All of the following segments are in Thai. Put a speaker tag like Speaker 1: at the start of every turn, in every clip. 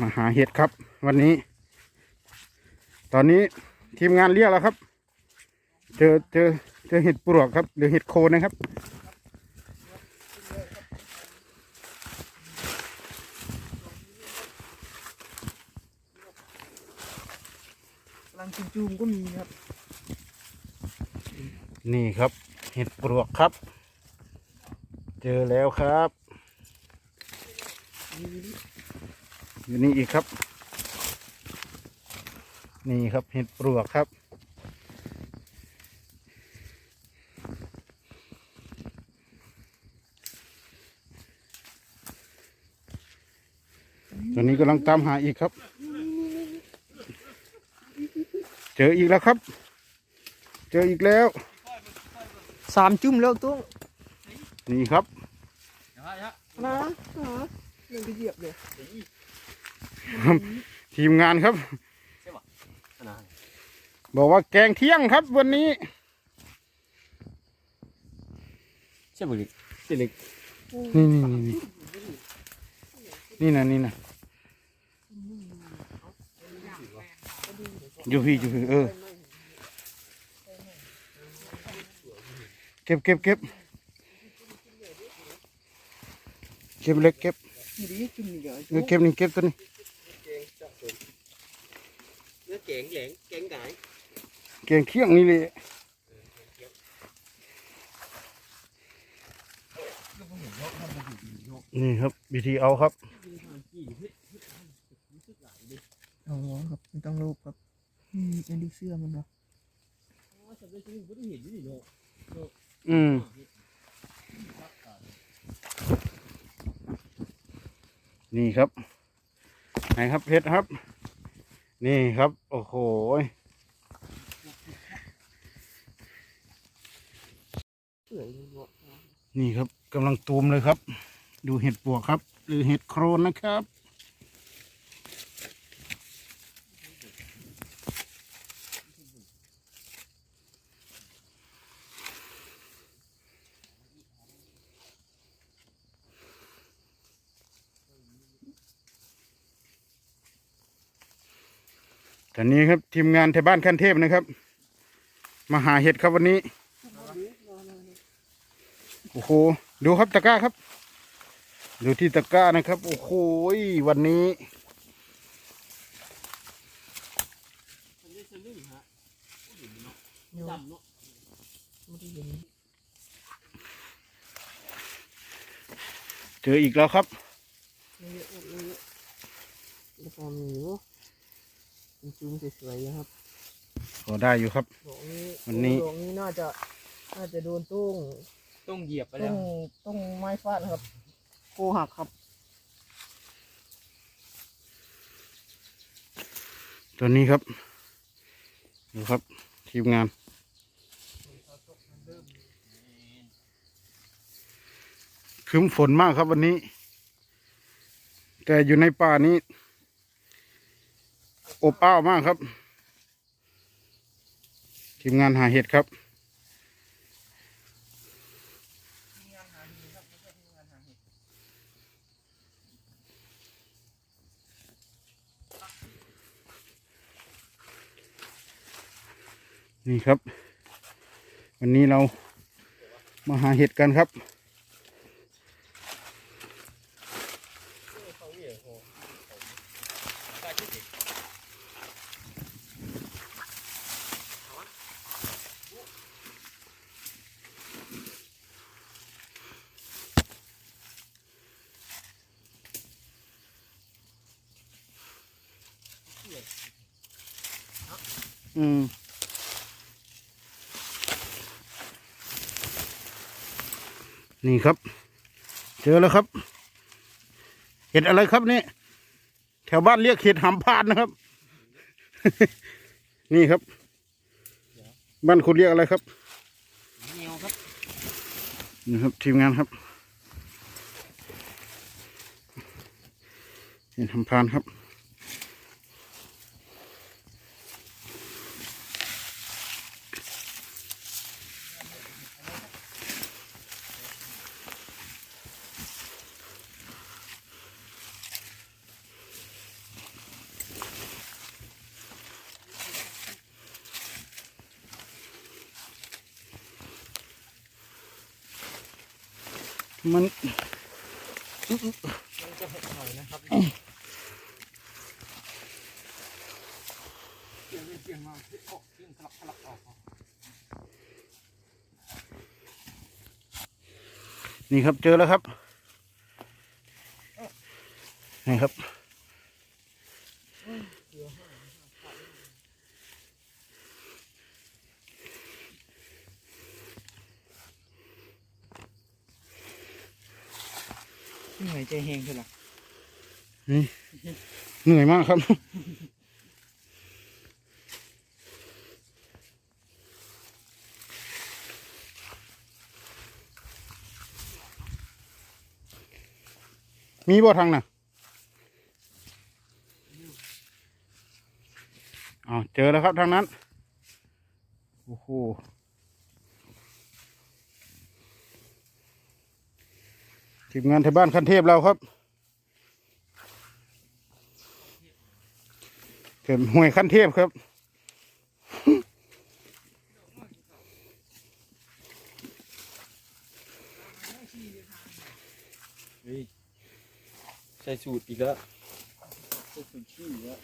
Speaker 1: มาหาเห็ดครับ วันนี้ ตอนนี้ทีมงานเรียกแล้วครับ เจอเจอเจอเห็ดปลวกครับ หรือเห็ดโคนนะครับ
Speaker 2: ลังจูจูมก็มีครับ
Speaker 1: นี่ครับ เห็ดปลวกครับ เจอแล้วครับ อยู่นี่อีกครับ นี่ครับเห็ดปลวกครับ ตอนนี้กำลังตามหาอีกครับ เจออีกแล้วครับ เจออีกแล้ว
Speaker 2: สามจุ่มแล้วตุ้ง
Speaker 1: นี่ครับ
Speaker 2: นะนะยังไปเหยียบเลย
Speaker 1: ทีมงานครับ บอกว่าแกงเที่ยงครับวันนี้
Speaker 3: ใช่บุริสิลิก
Speaker 1: นี่นี่นี่นี่นี่นะนี่นะอยู่พี่อยู่พี่เออเก็บเก็บเก็บเก็บเล็กเก็บ
Speaker 2: นี่ดิจุ่มนี่เดี๋ยว
Speaker 1: เออเก็บนี่เก็บตัวนี้
Speaker 3: เนื้อเก๋งแหลงเก๋งไก่
Speaker 1: แกงเที่ยงนี่เลยนี่ครับ วิธีเอาครับ
Speaker 2: อ๋อครับไม่ต้องรูปครับอืมอันนี้เสื้อมันเนาะ
Speaker 1: อืมนี่ครับ ไหนครับเพชรครับ นี่ครับ โอ้โหนี่ครับกำลังตูมเลยครับ ดูเห็ดปวกครับ หรือเห็ดโครนนะครับ ตอนนี้ครับทีมงานไทยบ้านขั้นเทพนะครับ มาหาเห็ดครับวันนี้ โอ้โห ดูครับตะกร้าครับ ดูที่ตะกร้านะครับ โอ้โหวันนี้
Speaker 2: ดำเนาะไม่ได้เห็น
Speaker 1: เจออีกแล้วครับ
Speaker 2: จุ่มสวยๆครับ
Speaker 1: ก็ได้อยู่ครับ
Speaker 2: ดอกนี้
Speaker 1: วันนี้
Speaker 2: ดอกนี้น่าจะน่าจะโดนตุ้ง
Speaker 3: ต้องเหยียบไป
Speaker 2: ต้
Speaker 3: แล้
Speaker 2: อ
Speaker 3: ว
Speaker 2: งต้งไม้ฟาดนะครับโคหักครับ
Speaker 1: ตัวนี้ครับดูครับทีมงานครึ้มฝนมากครับวันนี้ แต่อยู่ในป่านี้ อบอ้าวมากครับ ทีมงานหาเห็ดครับ นี่ครับ วันนี้เรามาหาเห็ดกันครับ นี่ครับ เจอแล้วครับ เห็ดอะไรครับนี่ แถวบ้านเรียกเห็ดหำพานนะครับ นี่ครับ บ้านคุณเรียกอะไรครับ
Speaker 3: เงียวครับ
Speaker 1: นี่ครับ ทีมงานครับ เห็ดหำพานครับ มัน
Speaker 3: มันจะเห็ดหน่อยนะครับเสียงเสียงมาเสียงออกเสียงทะลับสลับออก
Speaker 1: นี่ครับเจอแล้วครับนี่ครับ
Speaker 3: นื่อยใจแห้งใช่หรอ
Speaker 1: เหนื่อยมากครับ มีบ่ทางน่ะอ๋อเจอแล้วครับทางนั้น โอ้โห ทีมงานไทยบ้านคันเทพเราครับเกิดห่วยขั้นเทพครับ
Speaker 3: เฮ้ยใส่สูตรอีกแล้วใส่สูตรขี้อีกแล้ว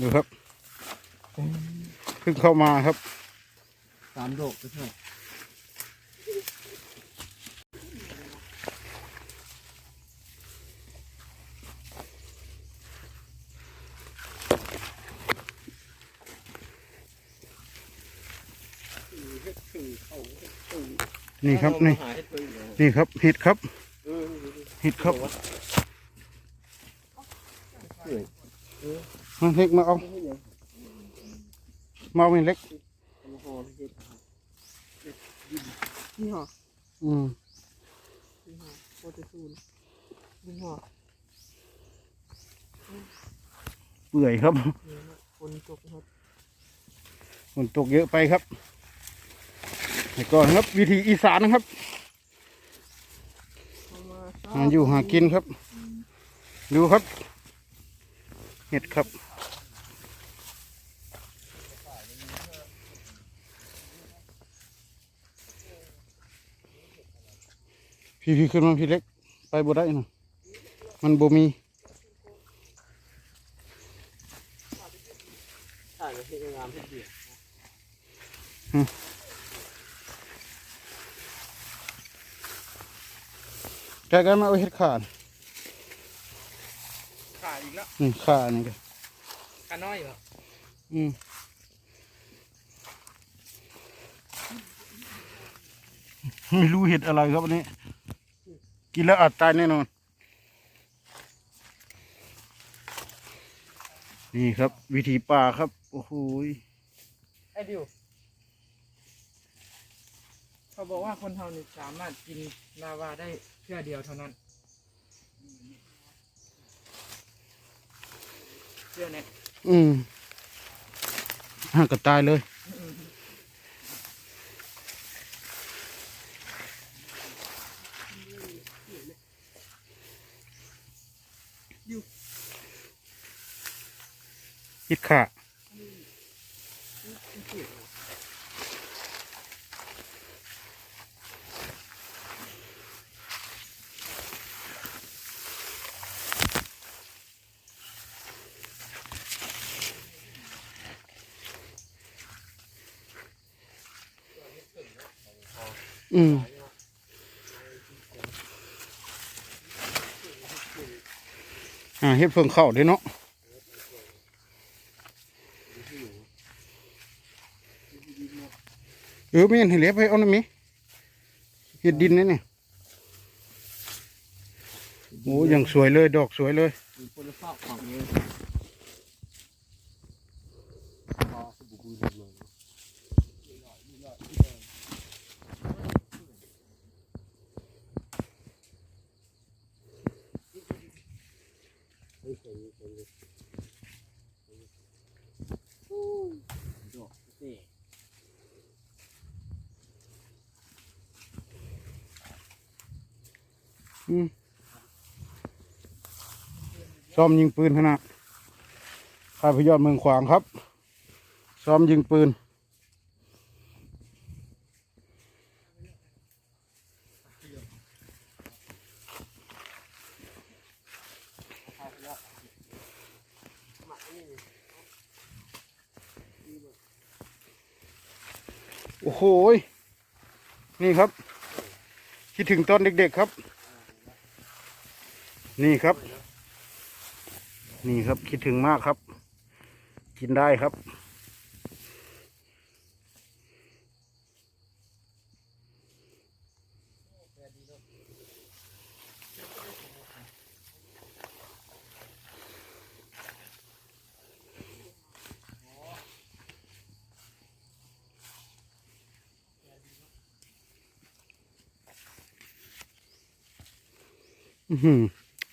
Speaker 1: ดูครับ เพิ่งเข้ามาครับ
Speaker 3: สามโรคไม่ใช่
Speaker 1: นี่ครับนี่
Speaker 3: หาให้ตัวอีกแล้ว
Speaker 1: นี่ครับเห็ดครับ
Speaker 3: เออ
Speaker 1: เห็ดครับ
Speaker 3: เหนื่อย
Speaker 1: มาเล็กมาเอา มาเอาเล็ก
Speaker 3: เอาหอมเฮ็ด
Speaker 2: นี่ห่อ
Speaker 1: อืม
Speaker 2: นี่ห่อโปรตีซูนนี่ห่อ
Speaker 1: เปื่อยครับ
Speaker 2: นี่นะคนจกนะครับ
Speaker 1: ฝนตกเยอะไปครับแล้วก็ครับวิธีอีสานนะครับ
Speaker 2: เอามา
Speaker 1: หาอยู่หากินครับ ดูครับ เห็ดครับ พี่พี่ขึ้นมาพี่เล็ก ไปบ่ได้นะมันบ่มี
Speaker 3: ใช่แล้วที่งามที่เดียว
Speaker 1: แกกันมาเอาเห็ดขาด
Speaker 3: ขาดอีกแล้ว
Speaker 1: นี่ขานี่ก็
Speaker 3: ขาน้อยเหรอ
Speaker 1: อืมไม่รู้เห็ดอะไรครับวันนี้ กินแล้วอาจตายแน่นอน นี่ครับ วิธีป่าครับ โอ้โหย
Speaker 2: ไอ้ดิวเขาบอกว่าคนเฮานี่สามารถกินลาวาได้เพื่อเดียวเท่านั้นเชื่อเนี่ย
Speaker 1: อืมห่างก็ตายเลย ฮิดขาอืมอ่า เฮ็ดเพิ่งเข้าเด้เนาะเออไม่เห็นให้เล็บให้เอาหน่อยมิเห็ดดินนี่เนี่ยโอ้ยังสวยเลย ดอกสวยเลย
Speaker 3: มีคนละฝากฝั่งนี้พอสบู่บูดูเลย
Speaker 1: อืมซ้อมยิงปืนขนาดข้าพยอดเมืองขวางครับ ซ้อมยิงปืน โอ้โหยนี่ครับ คิ ดถึงตอนเด็กๆครับ นี่ครับ นี่ครับคิดถึงมากครับ กินได้ครับ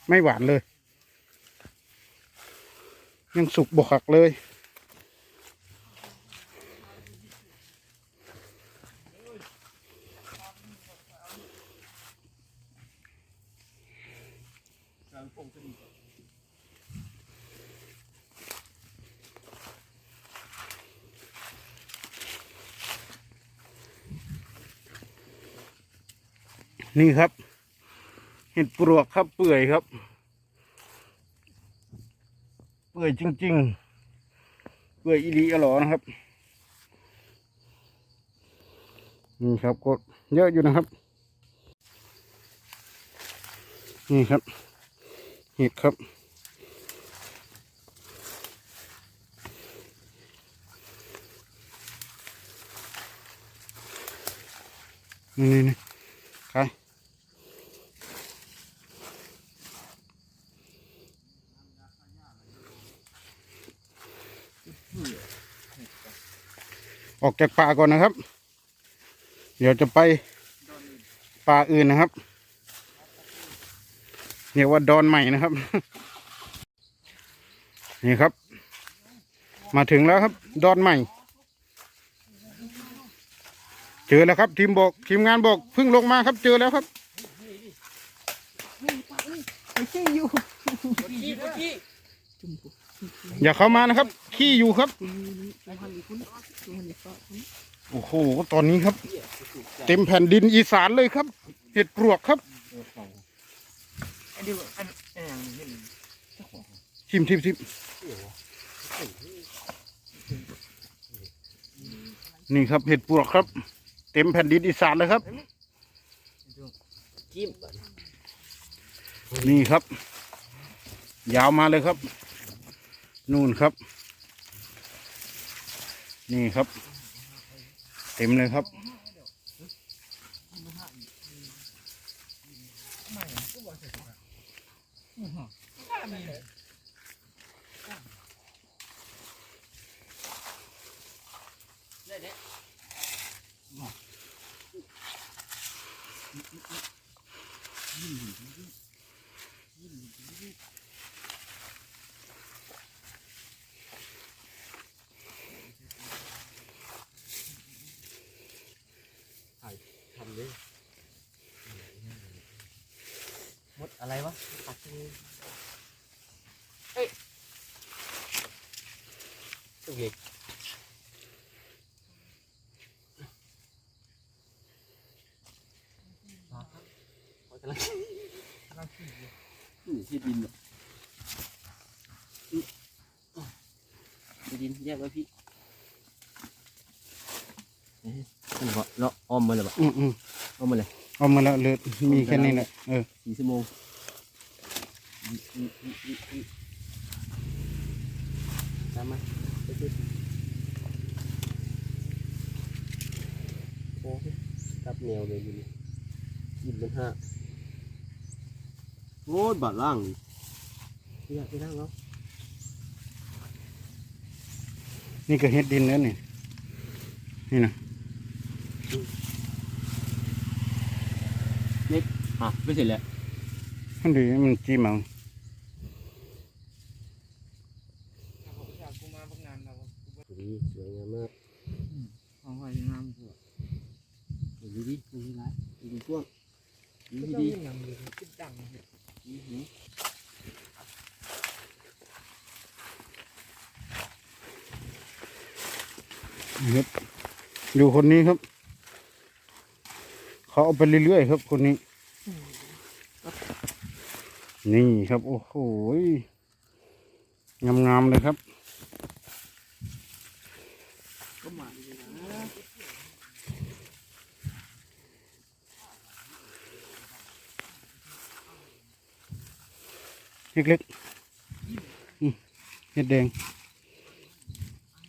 Speaker 1: ไม่หวานเลย ยังสุกบกหักเลย นี่ครับ เห็ดปลวกครับเปื่อยครับ เปื่อยจริง ๆ เปื่อยอีหลีอร่อนะครับนี่ครับก็เยอะอยู่นะครับ นี่ครับ เห็ดครับนี่นี่นี่ใคร ออกจากป่าก่อนนะครับ เดี๋ยวจะไปป่าอื่นนะครับเรียกว่าดอนใหม่นะครับ นี่ครับ มาถึงแล้วครับ ดอนใหม่ เจอแล้วครับ ทีมบอกทีมงานบอกเพิ่งลงมาครับ เจอแล้วครับ
Speaker 2: ไอ้ขี้อยู่
Speaker 3: ขี้ขี้
Speaker 2: จุ่มปุ๊บ
Speaker 1: อย่าเข้ามานะครับ ขี้อยู่ครับ โอ้โห ตอนนี้ครับ เต็มแผ่นดินอีสานเลยครับ เห็ดปลวกครับชิมชิมชิมนี่ครับเห็ดปลวกครับ เต็มแผ่นดินอีสานเลยครับ นี่ครับ ยาวมาเลยครับ นู่นครับ นี่ครับ เต็มเลยครับ
Speaker 3: ทำเลยมดอะไรวะ ตัดเลยเอ้ยโอเคที่ดินเนี่ยที่ดินแยกไว้พี่เอ๊ะมันก็เลาะอ้อมมาเลยปะ
Speaker 1: อืมอืม
Speaker 3: อ้อมมาเลย
Speaker 1: เอามาแล้วเหลยมีแค่นี้แหละเออ
Speaker 3: สี่ชั่วโมง ตามมาไปสิโอ้ยกับแนวเลยอยู่นี่ยิบเป็นห้าโอ้ยบาดล่างนี่อยากไปนั่งเนาะ
Speaker 1: นี่ก็เห็ดดินแล้วนี่ นี่นะ
Speaker 3: อะไม่เสร็จแล้ว
Speaker 1: มันดีมันจิ้มเอา
Speaker 3: ดีสวยงามมาก
Speaker 2: ของหอยงามกว่า
Speaker 3: ดูดิดูดิร้ายดูดิช่วงดู
Speaker 2: ก็
Speaker 3: ดิ
Speaker 2: ต้อง
Speaker 3: ดี
Speaker 2: งามเลยคิดดังเนี่ย
Speaker 3: อื้อหือ
Speaker 1: นี่ครับดูคนนี้ครับ เขาเอาไปเรื่อยๆครับคนนี้ นี่ครับ โอ้โหงามๆเลยครับ
Speaker 2: ก็หมาดีนะ
Speaker 1: เล็กๆเห็ดแดง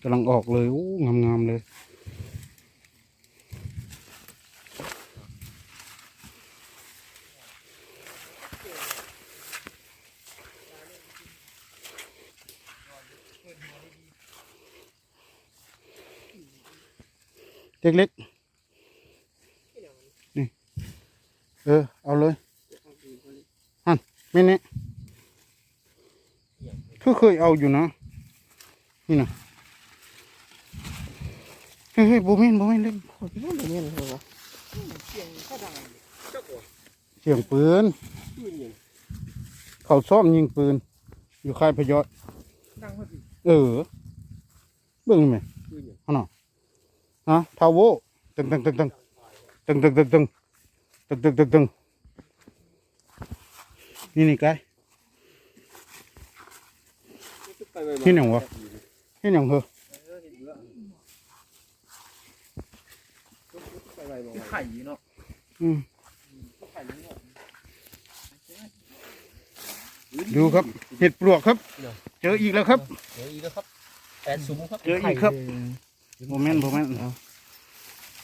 Speaker 1: กำลังออกเลยโอ้งามๆเลย เล็กๆนี่ เออ เอาเลยฮันไม่เน่คื อเคยเอาอยู่นะ นี่นะเฮ้ยเฮ้ยโบเมนโบเมนเล่น
Speaker 2: ขอพี่น้องเป็นยังไงวะ
Speaker 3: เสียงข้าดังเจ้าก่อน
Speaker 1: เสียงปืน
Speaker 3: ปืนยัง
Speaker 1: เขาซ่อมยิงปืน อยู่ค่ายพยอด
Speaker 3: ดังพอดี
Speaker 1: เออ เบิ่งไหม
Speaker 3: ปืนยัง
Speaker 1: ฮะน่ะฮะพาวโวตึงตึงตึงตึงตึงตึงตึงตึงตึงตึงตึงตึงนี่นี่กาย
Speaker 3: ไปไปมา
Speaker 1: ที่ไหนวะเห็นอย่างเหรอ
Speaker 3: เออเห็นแล้วไปไปมาไข่เนาะ
Speaker 1: อืม
Speaker 3: ไข่เนาะ
Speaker 1: ดูครับ เห็ดปลวกครับ เจออีกแล้วครับ
Speaker 3: เดี๋ยวอีกแล้วครับแปดซุ้มครับ
Speaker 1: เจออีกครับโบเมนโบเมน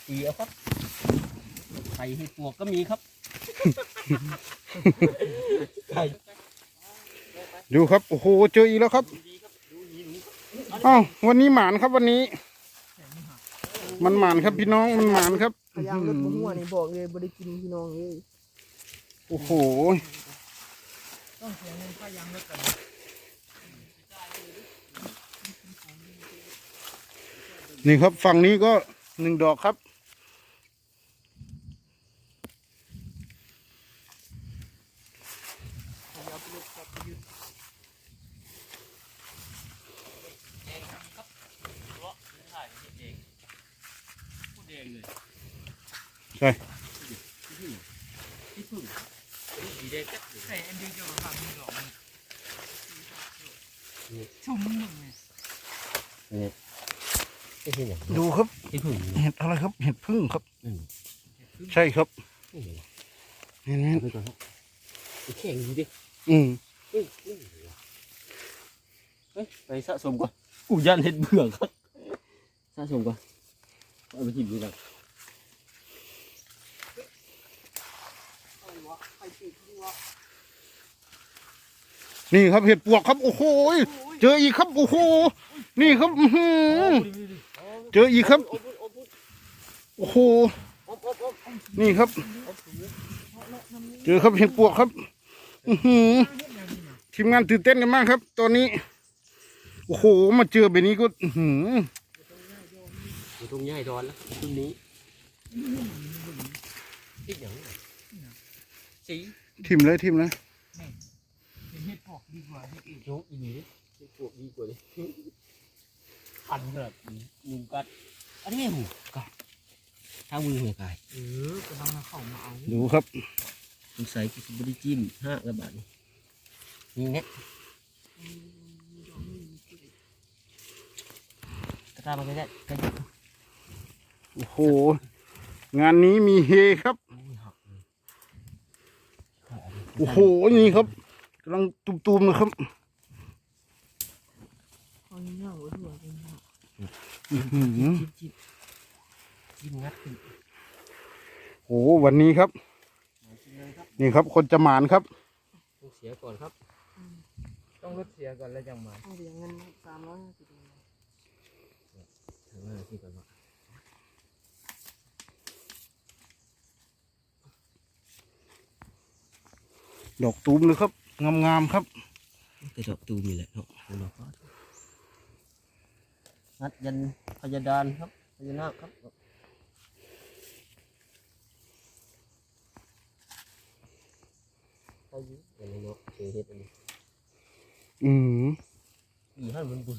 Speaker 3: อีแล้วครับ ไข่ให้ปวกก็มีครับไข่
Speaker 1: ดูครับ โอ้โห เจออีกแล้วครับ อ้าววันนี้หมานครับวันนี้ มันหมานครับพี่น้องมันหมานครับ
Speaker 2: พยายามลดมะม่วงนี่บอกเลยบ่ได้กินพี่น้องเลย
Speaker 1: โอ้โห
Speaker 2: ต้องเสียเงินพยายามลดกัน
Speaker 1: นี่ครับฝั่งนี้ก็หนึ่งดอกครับ ใช่
Speaker 2: ใส่อันเดียวจะมาฟังมึงหรอกชุ่มหนึ่งเลย
Speaker 3: ไม่ใช่อย่าง
Speaker 1: ดูครับเห็ดอะไรครับ เห็ดพึ่งครับ ใช่ครับ
Speaker 3: นี่เห็
Speaker 1: นไหม
Speaker 3: แข่งดูดิ
Speaker 1: อืม
Speaker 3: ไปสะสมก่อนกูยันเห็ดเบื่อครับสะสมก่อนเอาไปทิมดูกัน
Speaker 1: นี่ครับเห็ดปวกครับโอ้โหเจออีกครับโอ้โหนี่ครับอื้อหือเจออีกครับ โอ้โหนี่ครับ เจอครับเห็ดปวกครับอือหือทีมงานตื่นเต้นกันมากครับ ตอนนี้ โอ้โหมาเจอแบบนี้ก็อื้อหือ
Speaker 3: อยู่ตรงนี้ให้ดอนแล้วตรงนี้อีกอย่าง สี
Speaker 1: ทิมเลยทิมเลย
Speaker 2: เฮ็ดพอกดีกว่าเฮ็ดเอง
Speaker 3: โจ๊กอีกดิเห็ดปวกดีกว่าดิพันแบบยุงกัดอันนี้หูกัดถ้ามือหัวกาย
Speaker 2: เออกำลังมาเข้ามาเอา
Speaker 1: ดูครับ
Speaker 3: สงสัยกินบริจิ้มห้ากระบาดนี่นี่เนี่ยกระตามันก็ได้กระยุก
Speaker 1: โอ้โห งานนี้มีเฮครับ
Speaker 3: อุ้ยหักเลย
Speaker 1: โอ้โหนี่ครับกำลังตุมๆนะครับ
Speaker 2: เอาเงี้ยหัวถั่วเป็นหัก
Speaker 1: อื้อหือ
Speaker 3: จิ้มจิ้มจิ้มงัดขึ้น
Speaker 1: โอ้โหวันนี้ครับ
Speaker 3: จิ้มเลยครับ
Speaker 1: นี่ครับคนจะหมานครับ
Speaker 3: ต้องเสียก่อนครับ
Speaker 2: ต้องลดเสียก่อนแล้วจังมาเอาเสียเงินสามร้อยห้าสิบ
Speaker 3: ถึงห้านาทีก่อนว่า
Speaker 1: ดอกตูมเลยครับ งามๆครับ
Speaker 3: แต่ดอกตูมนี่แหละดอกดอกงัดยันพยาดานครับพญานาคครับอายุอันนี้เนาะเคเฮ็ดอันนี้
Speaker 1: อืม
Speaker 3: อีให้มันบุญ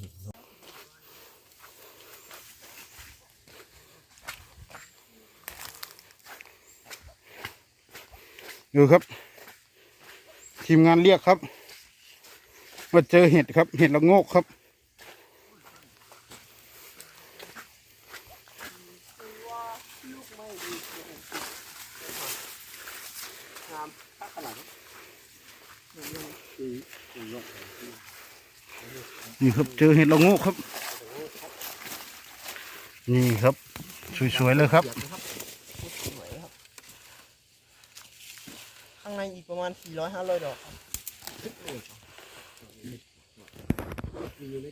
Speaker 1: ดูครับ ทีมงานเรียกครับมาเจอเห็ดครับ เห็ดละโงกครับ
Speaker 3: นี่
Speaker 1: ครับเจอเห็ดละโงกครับ นี่ครับ สวยๆเลยครับ
Speaker 2: เสียบนะครับสวยครับ ข้างในอีกประมาณ400 500ดอกครับ
Speaker 3: มีอยู่ใน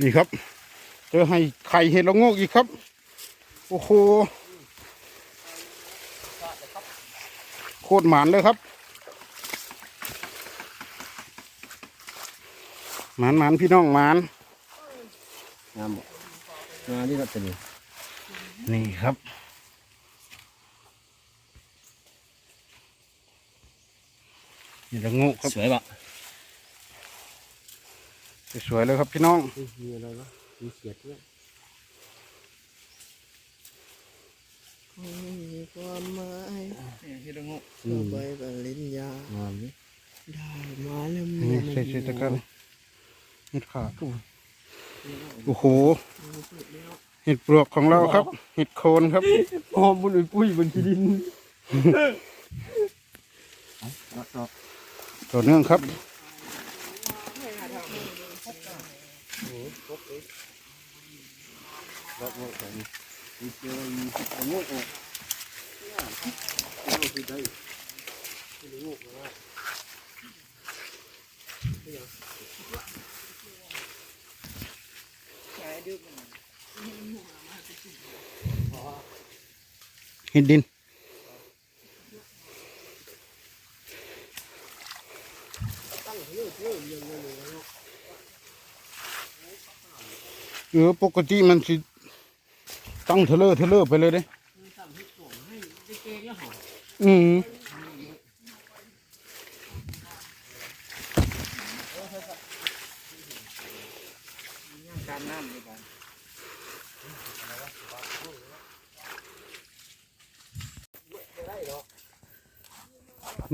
Speaker 1: นี่ครับ เจอให้ไข่เห็ดละโงกอีกครับ โอ้โหโคตรหมานเลยครับ หมานหมานพี่น้องหมาน
Speaker 3: งามบ่งามที่เราเป็น
Speaker 1: นี่ครับเห็ดละโงกครับ
Speaker 3: สวยบ่
Speaker 1: สวยๆเลยครับพี่น้อง
Speaker 3: มีอะไรวะมีเสียดด้วย
Speaker 2: ไม่มีความหมาย
Speaker 1: เห็ดละโงก
Speaker 3: อืม
Speaker 2: ใบปริญญางา
Speaker 3: มนี่
Speaker 2: ได้มาแล้ว
Speaker 1: นี่
Speaker 2: เมื่อ
Speaker 1: ใส่ใส่ตะกร้ารเห็ดขาโอ้โห เห็ดปลวกของเราครับ เห็ดโคนครับ
Speaker 3: หอมบุญปุ้ยบนที่ดินเอาต่อ
Speaker 1: ต่อเนื่องครับ
Speaker 3: รับโลกของมี เจอมีกระโงกออกเอาคือได้กระโงกนะ
Speaker 1: เห็ดดินเออปกติมันสิตั้งเทเลอร์เทเลอร์ไปเลยเด้อืม
Speaker 2: การน้ำดีกว่า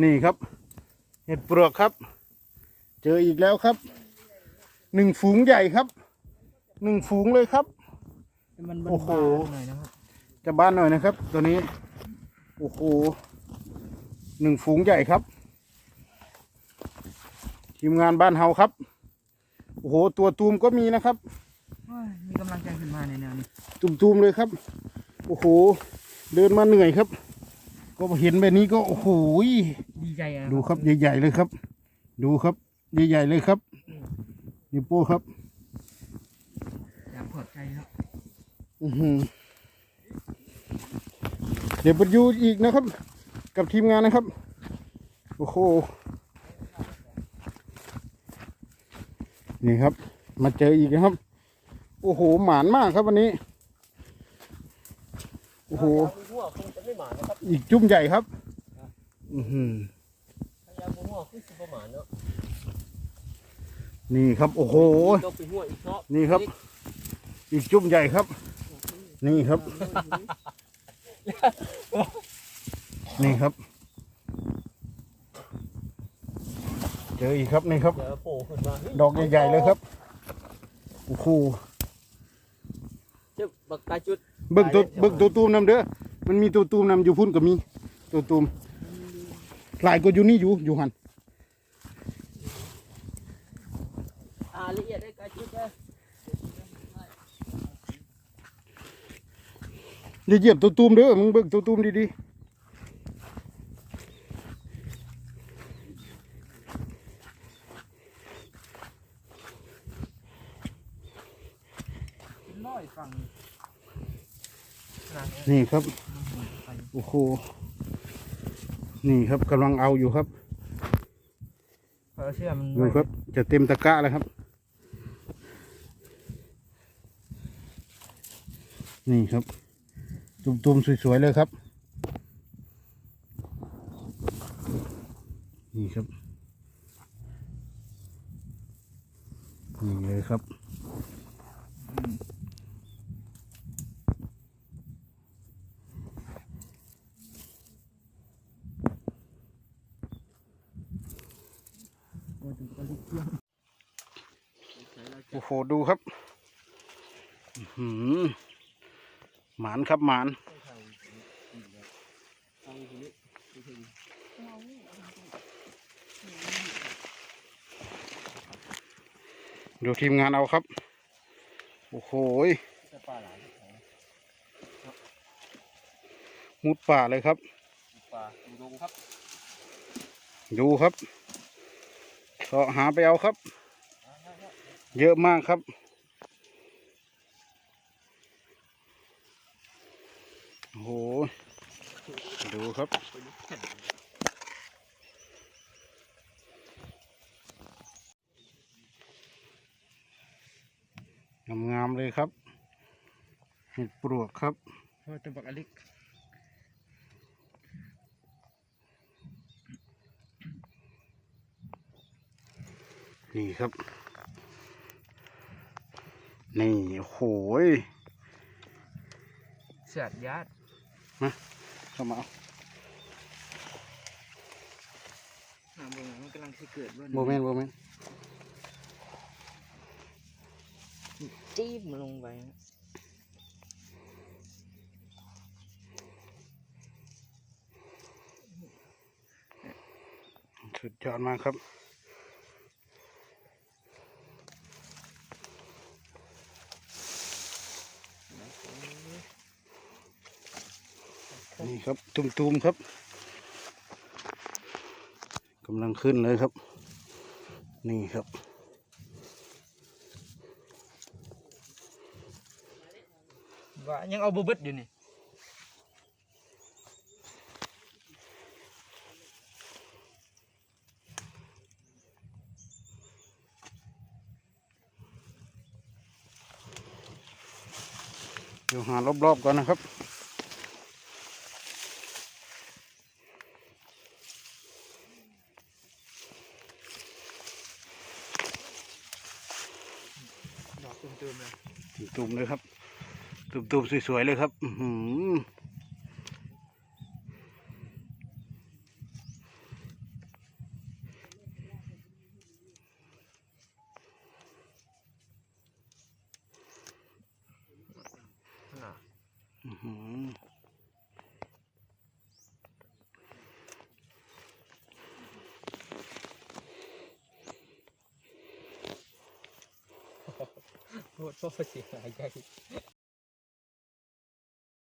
Speaker 1: นี่ครับ เห็ดปลวกครับ เจออีกแล้วครับ หนึ่งฝูงใหญ่ครับ หนึ่งฝูงเลยครับ
Speaker 2: มัน
Speaker 1: โอ้โห
Speaker 2: หน่อยนะครับ
Speaker 1: จะบ้านหน่อยนะครับ ตัวนี้ โอ้โห หนึ่งฝูงใหญ่ครับ ทีมงานบ้านเฮาครับ โอ้โห ตัวตูมก็มีนะครับ
Speaker 2: มีกำลังใจขึ้นมาในแนวนี้
Speaker 1: ตูมๆเลยครับ โอ้โห เดินมาเหนื่อยครับ ก็เห็นแบบนี้ก็โอ้โห
Speaker 2: ดีใจอะ
Speaker 1: ดูครับใหญ่ๆเลยครับ ดูครับใหญ่ๆเลยครับนิ้วโป้ครับ
Speaker 2: อยากปลอดใจครับ
Speaker 1: อื้อหือเดี๋ยวไปดูอีกนะครับ กับทีมงานนะครับ โอ้โหนี่ครับ มาเจออีกนะครับ โอ้โหหมานมากครับวันนี้ โอ้โห
Speaker 3: หัวคงจะไม่หมานะครับ
Speaker 1: อีกจุ่มใหญ่ครับ อือหือ
Speaker 3: พยายามหัวคือสิประมาณเนาะ
Speaker 1: นี่ครับ โอ้โห
Speaker 3: ต้องไปหัวอีกเนาะ
Speaker 1: นี่ครับ อีกจุ่มใหญ่ครับ นี่ครับ นี่ครับ เจออีกครับนี่ครับ
Speaker 3: เดี๋ยวโผล่ขึ้นมา
Speaker 1: ดอกใหญ่ๆเลยครับ โอ้โห
Speaker 3: เจ้าบักตาจุด
Speaker 1: เบิ่งตัวเบิ่งตัวตูมนำเด้อมันมีตัวตูมนำอยู่พุ่นก็มีตัวตูมหลายก็อยู่นี่อยู่อยู่หัน
Speaker 3: อ่าละเอียดได้กาจุดเด้อ
Speaker 1: อย่าเหยียบตัวตูมเด้อมึงเบิ่งตัวตูมดี
Speaker 2: น้อยฝั่ง
Speaker 1: ๆ นี่ครับ โอ้โห นี่ครับกำลังเอาอยู่ครับ
Speaker 2: เพราะเชื่อมัน
Speaker 1: ดูครับ จะเต็มตะกร้าแล้วครับ นี่ครับ ตุ่มๆสวยๆเลยครับ โห ดูครับอื้อหือหมานครับหมาน
Speaker 3: ทางทีนี้ดูทีนี้
Speaker 1: ดูทีมงานเอาครับ โอ้โหย
Speaker 3: จะปลาหลาย
Speaker 1: มุดป่าเลยครับ
Speaker 3: ปลาดูดงครับ
Speaker 1: ดูครับเสาะหาไปเอาครับ เยอะมากครับ โอ้โห ดูครับ งามๆเลยครับเห็ดปลวกครับ
Speaker 4: โอ้ยตัวบักอลิก
Speaker 1: นี่ครับ นี่โอ้โหย
Speaker 4: เสียดญาติ
Speaker 1: เข้ามาเอา
Speaker 4: หาเบิ่งมันกำลังสิเกิดบ่
Speaker 1: โมเมนต์โมเมนต์
Speaker 4: จี๊บมันลงไปนะ
Speaker 1: สุดยอดมากครับ นี่ครับตุ่มๆครับกำลังขึ้นเลยครับ นี่ครับ
Speaker 4: ว่ายังเอาบ่เบิดอยู่นี่
Speaker 1: เดี๋ยวหารอบๆก่อนนะครับ
Speaker 4: ดอกตุ่มๆเลย
Speaker 1: ตุ่ มๆเลยครับ ตุ่มๆสวยๆเลยครับ อือหือ
Speaker 4: น่ะ
Speaker 1: อื้อหือ
Speaker 4: โท